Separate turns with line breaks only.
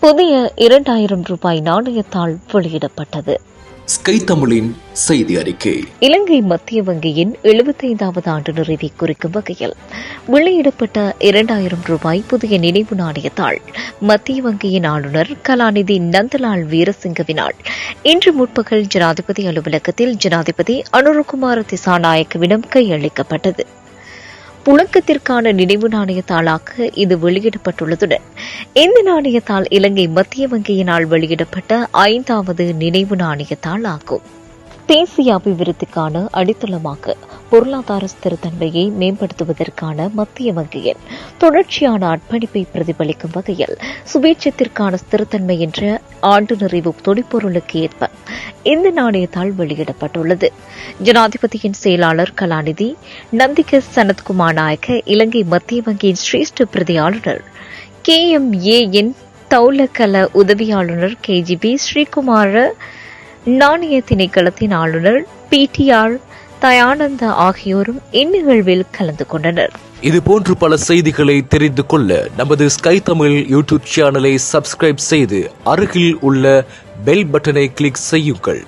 புதிய இரண்டாயிரம் ரூபாய் நாணயத்தாள் வெளியிடப்பட்டது.
ஸ்கை தமிழின் செய்தி அறிக்கை.
இலங்கை மத்திய வங்கியின் எழுபத்தைந்தாவது ஆண்டு நிறைவை குறிக்கும் வகையில் வெளியிடப்பட்ட இரண்டாயிரம் ரூபாய் புதிய நினைவு நாணயத்தாள் மத்திய வங்கியின் ஆளுநர் கலாநிதி நந்தலால் வீரசிங்கவினால் இன்று முற்பகல் ஜனாதிபதி அலுவலகத்தில் ஜனாதிபதி அனுரகுமார திசாநாயக்கவிடம் கையளிக்கப்பட்டது. புழக்கத்திற்கான நினைவு நாணயத்தாளாக இது வெளியிடப்பட்டுள்ளதுடன் இந்த நாணயத்தாள் இலங்கை மத்திய வங்கியினால் வெளியிடப்பட்ட ஐந்தாவது நினைவு நாணயத்தாள் ஆகும். தேசிய அபிவிருத்திக்கான அடித்தளமாக பொருளாதார ஸ்திரத்தன்மையை மேம்படுத்துவதற்கான மத்திய வங்கியின் தொடர்ச்சியான அர்ப்பணிப்பை பிரதிபலிக்கும் வகையில் சுபேட்சத்திற்கான ஸ்திரத்தன்மை என்ற ஆண்டு நிறைவு தொடிப்பொருளுக்கு ஏற்ப இந்த நாணயத்தால் வெளியிடப்பட்டுள்ளது. ஜனாதிபதியின் செயலாளர் கலாநிதி நந்திக சனத்குமார் நாயக்க இலங்கை மத்திய வங்கியின் சிரேஷ்ட பிரதி ஆளுநர் K M A N Daulagala உதவியாளுநர் KGP ஸ்ரீகுமார நாணய திணைக்களத்தின் ஆளுநர் பிடிஆர் தயானந்த ஆகியோரும் இந்நிகழ்வில் கலந்து கொண்டனர்.
இது போன்று பல செய்திகளை தெரிந்து கொள்ள நமது ஸ்கை தமிழ் யூடியூப் சேனலை சப்ஸ்கிரைப் செய்து அருகில் உள்ள பெல் பட்டனை கிளிக் செய்யுங்கள்.